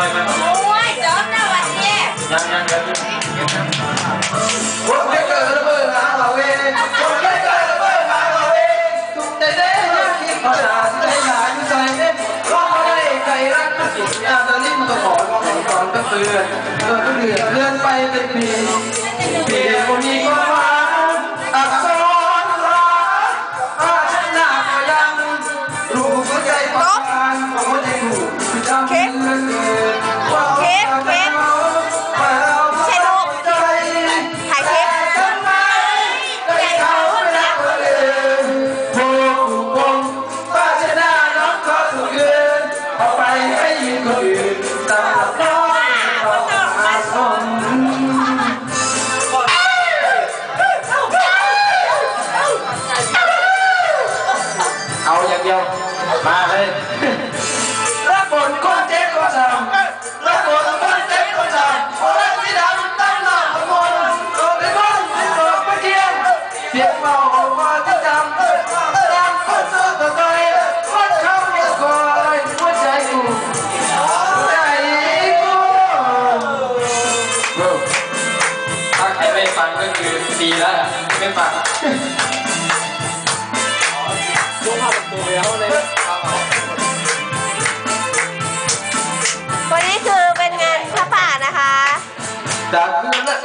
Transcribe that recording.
อยไปโอ้ยจอมนะวันนี้ยังยังยังคนไม่เกิดระเบิดหาเราเองคนไม่เกิดระเบิดหาเราเองทุกเด้เด้คิดขนาดที่ได้หาอยู่ใจเด้ร้องให้ใจรักก็สุดยาตอนนี้มันก็ขอร้องขอสอนก็เตือนเตือนเตือนเลื่อนไปเป็นปีปีคนนี้ก็มาอักษรรักอาชนะก็ยังรู้หัวใจปานของหัวใจถูกจำเลื่อน มาเลยรับบทคนเจ็บก็ทำรับบทคนเจ็บก็ทำรักที่ดำตั้งหน้าขโมยก็ไปบ้านที่เกิดไม่เที่ยงเสียงเมาออกมาที่จำตามคนเจอตัวใจมันเข้ามาคอยหัวใจกูใจกูถ้าใครไม่ฟังก็คือดีแล้วไม่ฟังยกภ Daging enak.